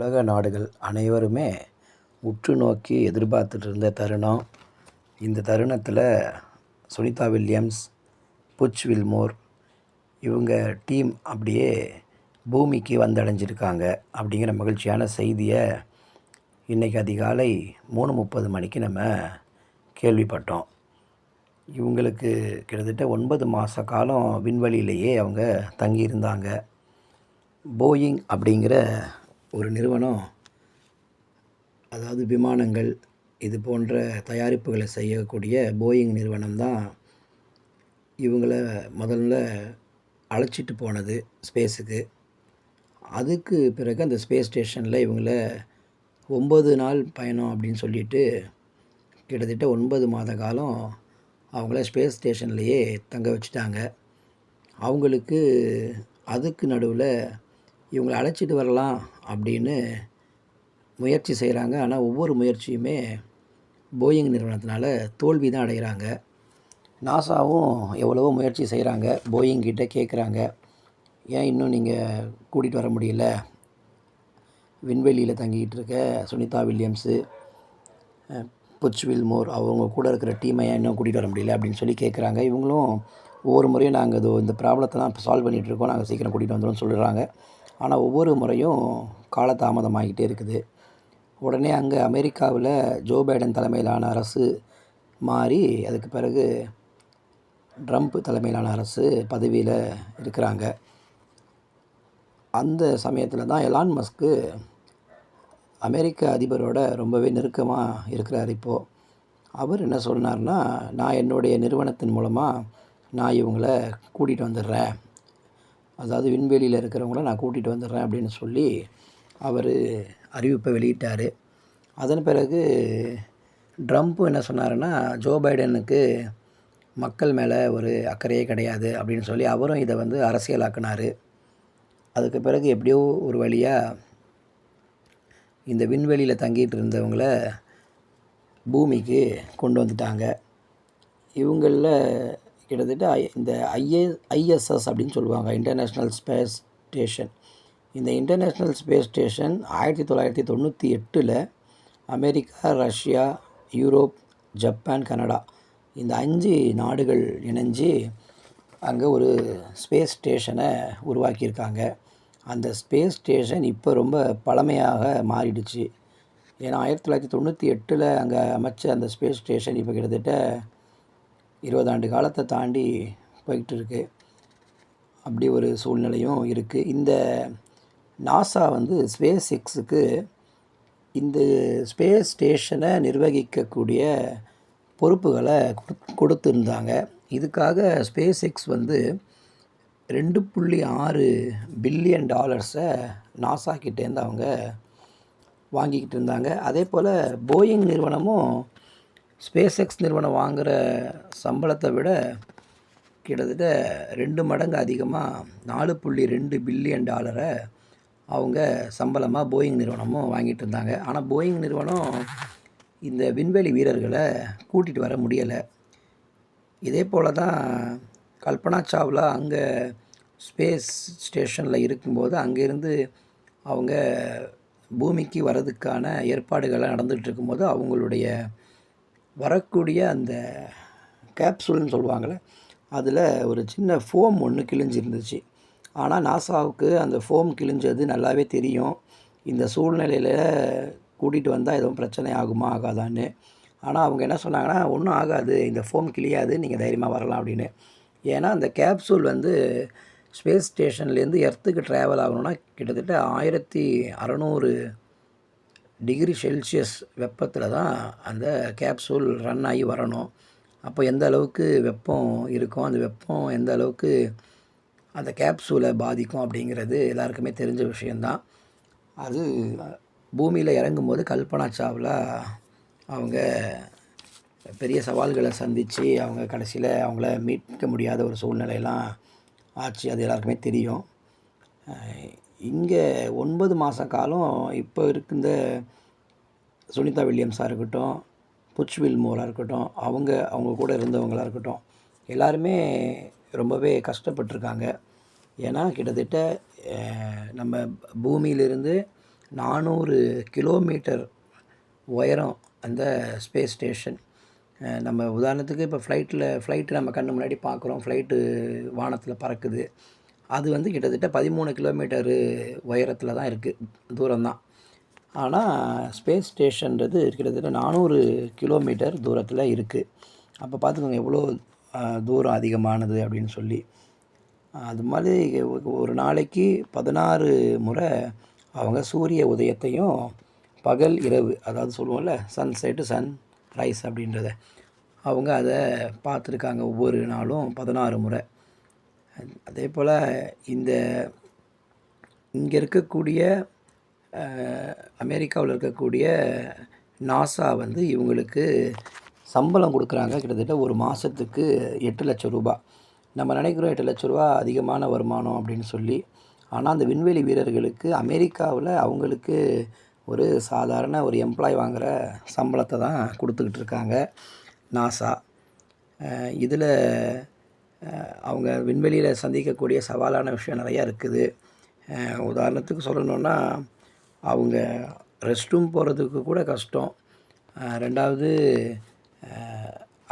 உலக நாடுகள் அனைவருமே உற்று நோக்கி எதிர்பார்த்துட்டு இருந்த தருணம். இந்த தருணத்தில் சுனிதா வில்லியம்ஸ் புச் வில்மோர் இவங்க டீம் அப்படியே பூமிக்கு வந்தடைஞ்சிருக்காங்க அப்படிங்கிற மகிழ்ச்சியான செய்தியை இன்றைக்கி அதிகாலை மூணு முப்பது மணிக்கு நம்ம கேள்விப்பட்டோம். இவங்களுக்கு கிட்டத்தட்ட ஒன்பது மாத காலம் விண்வெளியிலேயே அவங்க தங்கியிருந்தாங்க. போயிங் அப்படிங்கிற ஒரு நிறுவனம் அதாவது விமானங்கள் இது போன்ற தயாரிப்புகளை செய்யக்கூடிய போயிங் நிறுவனம் தான் இவங்கள முதல்ல அழைச்சிட்டு போனது ஸ்பேஸுக்கு. அதுக்கு பிறகு அந்த ஸ்பேஸ் ஸ்டேஷனில் இவங்கள ஒம்பது நாள் பயணம் அப்படின்னு சொல்லிட்டு கிட்டத்தட்ட ஒன்பது மாத காலம் அவங்கள ஸ்பேஸ் ஸ்டேஷன்லேயே தங்க வச்சுட்டாங்க. அவங்களுக்கு அதுக்கு நடுவில் இவங்களை அழைச்சிட்டு வரலாம் அப்படின்னு முயற்சி செய்கிறாங்க. ஆனால் ஒவ்வொரு முயற்சியுமே போயிங் நிறுவனத்தினால் தோல்வி தான் அடைகிறாங்க. நாசாவும் எவ்வளவோ முயற்சி செய்கிறாங்க. போயிங் கிட்டே கேட்குறாங்க. ஏன் இன்னும் நீங்கள் கூட்டிகிட்டு வர முடியல? விண்வெளியில் தங்கிக்கிட்டு இருக்க சுனிதா வில்லியம்ஸு புச்வில் மோர் அவங்க கூட இருக்கிற டீமை ஏன் இன்னும் கூட்டிகிட்டு வர முடியல அப்படின்னு சொல்லி கேட்குறாங்க. இவங்களும் ஒவ்வொரு முறையும் நாங்கள் இது இந்த ப்ராப்ளத்தெல்லாம் இப்போ சால்வ் பண்ணிகிட்ருக்கோம் நாங்கள் சீக்கிரம் கூட்டிகிட்டு வந்துடும்னு சொல்கிறாங்க. ஆனால் ஒவ்வொரு முறையும் காலதாமதமாகிட்டே இருக்குது. உடனே அங்கே அமெரிக்காவில் ஜோ பைடன் தலைமையிலான அரசு மாறி அதுக்கு பிறகு ட்ரம்ப் தலைமையிலான அரசு பதவியில் இருக்கிறாங்க. அந்த சமயத்தில் தான் எலான் மஸ்க்கு அமெரிக்க அதிபரோட ரொம்பவே நெருக்கமாக இருக்கிறார் இப்போது அவர் என்ன சொன்னார்னா நான் என்னுடைய நிறுவனத்தின் மூலமாக நான் இவங்கள கூட்டிகிட்டு வந்துடுறேன். அதாவது விண்வெளியில் இருக்கிறவங்கள நான் கூட்டிகிட்டு வந்துடுறேன் அப்படின்னு சொல்லி அவர் அறிவிப்பை வெளியிட்டார். அதன் பிறகு ட்ரம்ப் என்ன சொன்னாருன்னா ஜோ பைடனுக்கு மக்கள் மேலே ஒரு அக்கறையே கிடையாது அப்படின்னு சொல்லி அவரும் இதை வந்து அரசியலாக்குனார். அதுக்கு பிறகு எப்படியோ ஒரு வழியாக இந்த விண்வெளியில் தங்கிட்டு இருந்தவங்கள பூமிக்கு கொண்டு வந்துட்டாங்க. இவங்களில் கிட்டத்தட்ட ஐ- இந்த ஐஏ ஐஎஸ்எஸ் அப்படின்னு சொல்லுவாங்க இன்டர்நேஷ்னல் ஸ்பேஸ் ஸ்டேஷன் இந்த இன்டர்நேஷ்னல் ஸ்பேஸ் ஸ்டேஷன் ஆயிரத்தி தொள்ளாயிரத்தி தொண்ணூற்றி எட்டில் America Russia Europe Japan Canada இந்த அஞ்சு நாடுகள் இணைஞ்சு அங்கே ஒரு ஸ்பேஸ் ஸ்டேஷனை உருவாக்கியிருக்காங்க. அந்த ஸ்பேஸ் ஸ்டேஷன் இப்போ ரொம்ப பழமையாக மாறிடுச்சு. ஏன்னா ஆயிரத்தி தொள்ளாயிரத்தி தொண்ணூற்றி எட்டில் அங்கே அமைச்ச அந்த ஸ்பேஸ் ஸ்டேஷன் இப்போ கிட்டத்தட்ட இருபது ஆண்டு காலத்தை தாண்டி போய்கிட்டு இருக்குது அப்படி ஒரு சூழ்நிலையும் இருக்குது இந்த நாசா வந்து ஸ்பேஸ் எக்ஸுக்கு இந்த ஸ்பேஸ் ஸ்டேஷனை நிர்வகிக்கக்கூடிய பொறுப்புகளை கொடுத்துருந்தாங்க. இதுக்காக ஸ்பேஸ் எக்ஸ் வந்து ரெண்டு புள்ளி ஆறு பில்லியன் டாலர்ஸை நாசா கிட்டேருந்து அவங்க வாங்கிக்கிட்டு இருந்தாங்க. அதே போல் போயிங் நிறுவனமும் ஸ்பேஸ் எக்ஸ் நிறுவனம் வாங்குகிற சம்பளத்தை விட கிட்டத்தட்ட ரெண்டு மடங்கு அதிகமாக நாலு புள்ளி ரெண்டு பில்லியன் டாலரை அவங்க சம்பளமாக போயிங் நிறுவனமும் வாங்கிட்டு இருந்தாங்க. ஆனால் போயிங் நிறுவனம் இந்த விண்வெளி வீரர்களை கூட்டிகிட்டு வர முடியலை. இதே போல் தான் கல்பனா சாவ்லா அங்கே ஸ்பேஸ் ஸ்டேஷனில் இருக்கும்போது அங்கேருந்து அவங்க பூமிக்கு வர்றதுக்கான ஏற்பாடுகள்லாம் நடந்துகிட்டு இருக்கும்போது அவங்களுடைய வரக்கூடிய அந்த கேப்சூல்னு சொல்லுவாங்கள்ல அதில் ஒரு சின்ன ஃபோம் ஒன்று கிழிஞ்சிருந்துச்சு. ஆனால் நாசாவுக்கு அந்த ஃபோம் கிழிஞ்சது நல்லாவே தெரியும். இந்த சூழ்நிலையில் கூட்டிகிட்டு வந்தால் எதுவும் பிரச்சனை ஆகுமா ஆகாதான்னு. ஆனால் அவங்க என்ன சொன்னாங்கன்னா ஒன்றும் ஆகாது. இந்த ஃபோம் கிழியாது. நீங்கள் தைரியமாக வரலாம் அப்படின்னு. ஏன்னா அந்த கேப்சூல் வந்து ஸ்பேஸ் ஸ்டேஷன்லேருந்து எர்த்துக்கு ட்ராவல் ஆகணும்னா கிட்டத்தட்ட ஆயிரத்தி அறநூறு டிகிரி செல்சியஸ் வெப்பத்தில் தான் அந்த கேப்சூல் ரன் ஆகி வரணும். அப்போ எந்த அளவுக்கு வெப்பம் இருக்கும் அந்த வெப்பம் எந்த அளவுக்கு அந்த கேப்சூலை பாதிக்கும் அப்படிங்கிறது எல்லாருக்குமே தெரிஞ்ச விஷயந்தான் அது பூமியில் இறங்கும்போது கல்பனா சாவ்லா அவங்க பெரிய சவால்களை சந்தித்து அவங்க கடைசியில் அவங்கள மீட்க முடியாத ஒரு சூழ்நிலையெல்லாம் ஆச்சு. அது எல்லாருக்குமே தெரியும். இங்கே ஒன்பது மாத காலம் இப்போ இருக்கின்ற சுனிதா வில்லியம்ஸாக இருக்கட்டும் புச் வில்மோராக இருக்கட்டும் அவங்க அவங்க கூட இருந்தவங்களாக இருக்கட்டும் எல்லாருமே ரொம்பவே கஷ்டப்பட்டிருக்காங்க. ஏன்னா கிட்டத்தட்ட நம்ம பூமியிலிருந்து நானூறு கிலோமீட்டர் உயரம் அந்த ஸ்பேஸ் ஸ்டேஷன். நம்ம உதாரணத்துக்கு இப்போ ஃப்ளைட்டில் ஃப்ளைட்டு நம்ம கண்ணு முன்னாடி பார்க்குறோம் ஃப்ளைட்டு வானத்தில் பறக்குது. அது வந்து கிட்டத்தட்ட பதிமூணு கிலோமீட்டரு உயரத்தில் தான் இருக்குது தூரம்தான் ஆனால் ஸ்பேஸ் ஸ்டேஷன்றது கிட்டத்தட்ட நானூறு கிலோமீட்டர் தூரத்தில் இருக்குது அப்போ பார்த்துக்கோங்க எவ்வளோ தூரம் அதிகமானது அப்படின்னு சொல்லி. அது மாதிரி ஒரு நாளைக்கு பதினாறு முறை அவங்க சூரிய உதயத்தையும் பகல் இரவு அதாவது சொல்லுவோம்ல சன்செட்டு சன் ரைஸ் அப்படின்றத அவங்க அதை பார்த்துருக்காங்க ஒவ்வொரு நாளும் பதினாறு முறை. அதே போல் இந்த இங்கே இருக்கக்கூடிய அமெரிக்காவில் இருக்கக்கூடிய நாசா வந்து இவங்களுக்கு சம்பளம் கொடுக்குறாங்க கிட்டத்தட்ட ஒரு மாதத்துக்கு எட்டு லட்சம் ரூபா. நம்ம நினைக்கிறோம் எட்டு லட்ச ரூபா அதிகமான வருமானம் அப்படின்னு சொல்லி. ஆனால் அந்த விண்வெளி வீரர்களுக்கு அமெரிக்காவில் அவங்களுக்கு ஒரு சாதாரண ஒரு எம்ப்ளாய் வாங்குகிற சம்பளத்தை தான் கொடுத்துக்கிட்டு இருக்காங்க நாசா இதில் அவங்க விண்வெளியில் சந்திக்கக்கூடிய சவாலான விஷயம் நிறையா இருக்குது. உதாரணத்துக்கு சொல்லணுன்னா அவங்க ரெஸ்ட் ரூம் போகிறதுக்கு கூட கஷ்டம். ரெண்டாவது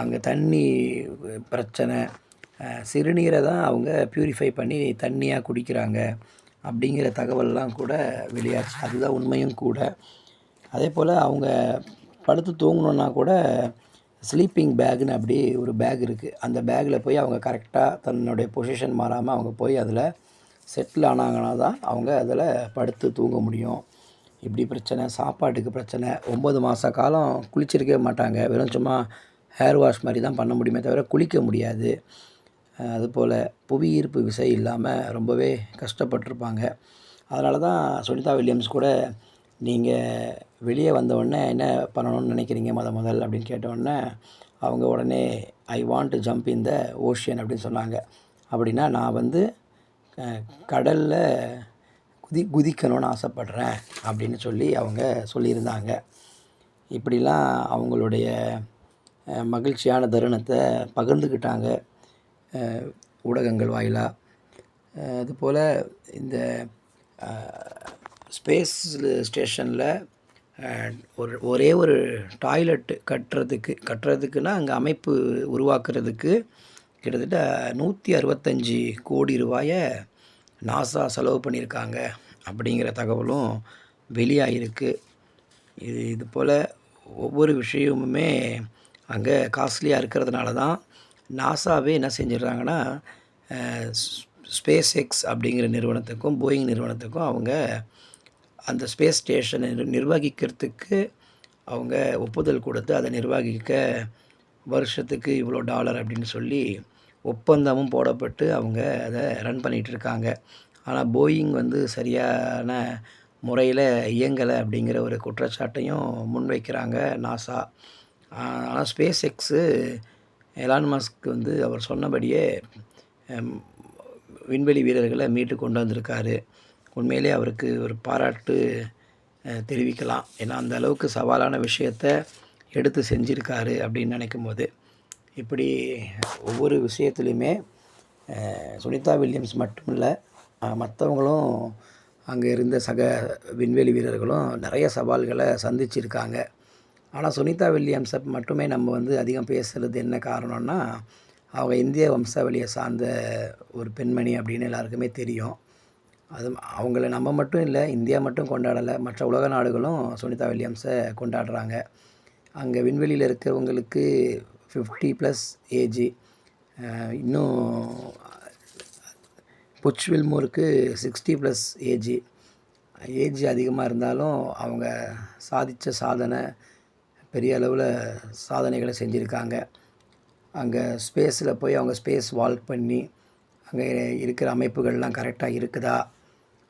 அங்கே தண்ணி பிரச்சனை சிறுநீரை தான் அவங்க ப்யூரிஃபை பண்ணி தண்ணியாக குடிக்கிறாங்க அப்படிங்கிற தகவல்லாம் கூட வெளியாச்சு. அதுதான் உண்மையும் கூட. அதே போல் அவங்க படுத்து தூங்கணுன்னா கூட ஸ்லீப்பிங் பேக்னு அப்படி ஒரு பேக் இருக்குது அந்த பேக்கில் போய் அவங்க கரெக்டாக தன்னுடைய பொசிஷன் மாறாமல் அவங்க போய் அதில் செட்டில் ஆனாங்கன்னா தான் அவங்க அதில் படுத்து தூங்க முடியும். இப்படி பிரச்சனை? சாப்பாட்டுக்கு பிரச்சனை. ஒம்பது மாத காலம் குளிச்சிருக்கவே மாட்டாங்க. வெறும் சும்மா ஹேர் வாஷ் மாதிரி தான் பண்ண முடியுமே தவிர குளிக்க முடியாது. அதுபோல் புவி ஈர்ப்பு விசை இல்லாமல் ரொம்பவே கஷ்டப்பட்டிருப்பாங்க. அதனால தான் சுனிதா வில்லியம்ஸ் கூட நீங்கள் வெளியே வந்தவுடனே என்ன பண்ணணும்னு நினைக்கிறீங்க முத முதல் அப்படின்னு கேட்டவுடனே அவங்க உடனே I want to jump in the ocean அப்படின்னு சொன்னாங்க. அப்படின்னா நான் வந்து கடலில் குதி குதிக்கணும்னு ஆசைப்பட்றேன் அப்படின்னு சொல்லி அவங்க சொல்லியிருந்தாங்க. இப்படிலாம் அவங்களுடைய மகிழ்ச்சியான தருணத்தை பகிர்ந்துக்கிட்டாங்க ஊடகங்கள் வாயிலாக அதுபோல் இந்த ஸ்பேஸ் ஸ்டேஷனில் ஒரு ஒரே ஒரு டாய்லெட் கட்டுறதுக்கு கட்டுறதுக்குன்னா அங்கே அமைப்பு உருவாக்குறதுக்கு கிட்டத்தட்ட நூற்றி அறுபத்தஞ்சி கோடி ரூபாயை நாசா செலவு பண்ணியிருக்காங்க அப்படிங்கிற தகவலும் வெளியாகிருக்கு இது இது போல் ஒவ்வொரு விஷயமுமே அங்கே காஸ்ட்லியாக இருக்கிறதுனால தான் நாசாவே என்ன செஞ்சிடுறாங்கன்னா ஸ்பேஸ் எக்ஸ் அப்படிங்கிற நிறுவனத்துக்கும் போயிங் நிறுவனத்துக்கும் அவங்க அந்த ஸ்பேஸ் ஸ்டேஷனை நிர்வகிக்கிறதுக்கு அவங்க ஒப்புதல் கொடுத்து அதை நிர்வகிக்க வருஷத்துக்கு இவ்வளோ டாலர் அப்படின்னு சொல்லி ஒப்பந்தமும் போடப்பட்டு அவங்க அதை ரன் பண்ணிகிட்டு இருக்காங்க ஆனால் போயிங் வந்து சரியான முறையில் இயங்கலை அப்படிங்கிற ஒரு குற்றச்சாட்டையும் முன்வைக்கிறாங்க நாசா. ஆனால் ஸ்பேஸ் எக்ஸு எலான் மஸ்க் வந்து அவர் சொன்னபடியே விண்வெளி வீரர்களை மீட்டு கொண்டு வந்திருக்காரு. உண்மையிலே அவருக்கு ஒரு பாராட்டு தெரிவிக்கலாம். ஏன்னா அந்த அளவுக்கு சவாலான விஷயத்தை எடுத்து செஞ்சுருக்காரு அப்படின்னு நினைக்கும் போது இப்படி ஒவ்வொரு விஷயத்துலையுமே சுனிதா வில்லியம்ஸ் மட்டும் இல்லை மற்றவங்களும் அங்கே இருந்த சக விண்வெளி வீரர்களும் நிறைய சவால்களை சந்திச்சிருக்காங்க. ஆனால் சுனிதா வில்லியம்ஸை மட்டுமே நம்ம வந்து அதிகம் பேசுகிறது என்ன காரணம்னா அவங்க இந்திய வம்சாவளியை சார்ந்த ஒரு பெண்மணி அப்படின்னு எல்லாருக்குமே தெரியும். அது அவங்கள நம்ம மட்டும் இல்லை இந்தியா மட்டும் கொண்டாடலை. மற்ற உலக நாடுகளும் சுனிதா வில்லியம்ஸை கொண்டாடுறாங்க. அங்கே விண்வெளியில் இருக்கிறவங்களுக்கு ஃபிஃப்டி ப்ளஸ் ஏஜி இன்னும் பொச்வில்மூருக்கு சிக்ஸ்டி ப்ளஸ் ஏஜி ஏஜ் அதிகமாக இருந்தாலும் அவங்க சாதித்த சாதனை பெரிய அளவில் சாதனைகளை செஞ்சுருக்காங்க. அங்கே ஸ்பேஸில் போய் அவங்க ஸ்பேஸ் வால்க் பண்ணி அங்கே இருக்கிற அமைப்புகள்லாம் கரெக்டாக இருக்குதா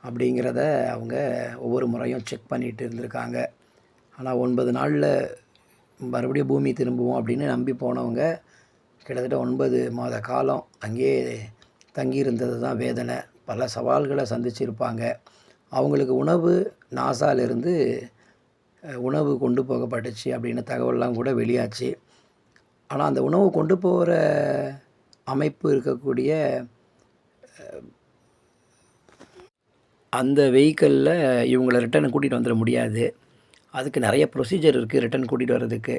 அப்படிங்கிறத அவங்க ஒவ்வொரு முறையும் செக் பண்ணிகிட்டு இருந்திருக்காங்க. ஆனால் ஒன்பது நாளில் மறுபடியும் பூமி திரும்புவோம் அப்படின்னு நம்பி போனவங்க கிட்டத்தட்ட ஒன்பது மாத காலம் அங்கேயே தங்கியிருந்தது தான் வேதனை. பல சவால்களை சந்திச்சிருப்பாங்க. அவங்களுக்கு உணவு நாசாலிருந்து உணவு கொண்டு போகப்பட்டுச்சு அப்படின்னு தகவல்லாம் கூட வெளியாச்சு. ஆனால் அந்த உணவு கொண்டு போகிற அமைப்பு இருக்கக்கூடிய அந்த வெஹிக்கலில் இவங்கள ரிட்டர்ன் கூட்டிகிட்டு வந்துட முடியாது. அதுக்கு நிறைய ப்ரொசீஜர் இருக்குது ரிட்டன் கூட்டிகிட்டு வர்றதுக்கு.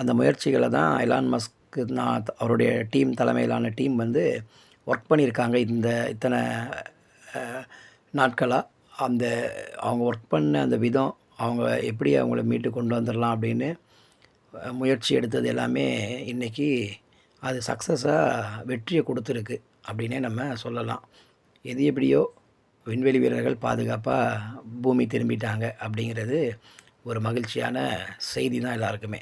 அந்த முயற்சிகளை தான் எலான் மஸ்க்கு நான் அவருடைய டீம் தலைமையிலான டீம் வந்து ஒர்க் பண்ணியிருக்காங்க இந்த இத்தனை நாட்களாக அந்த அவங்க ஒர்க் பண்ண அந்த விதம் அவங்க எப்படி அவங்கள மீட்டு கொண்டு வந்துடலாம் அப்படின்னு முயற்சி எடுத்தது எல்லாமே இன்றைக்கி அது சக்ஸஸாக வெற்றியை கொடுத்துருக்கு அப்படின்னே நம்ம சொல்லலாம். எது எப்படியோ விண்வெளி வீரர்கள் பாதுகாப்பாக பூமி திரும்பிட்டாங்க அப்படிங்கிறது ஒரு மகிழ்ச்சியான செய்தி தான் எல்லாருக்குமே.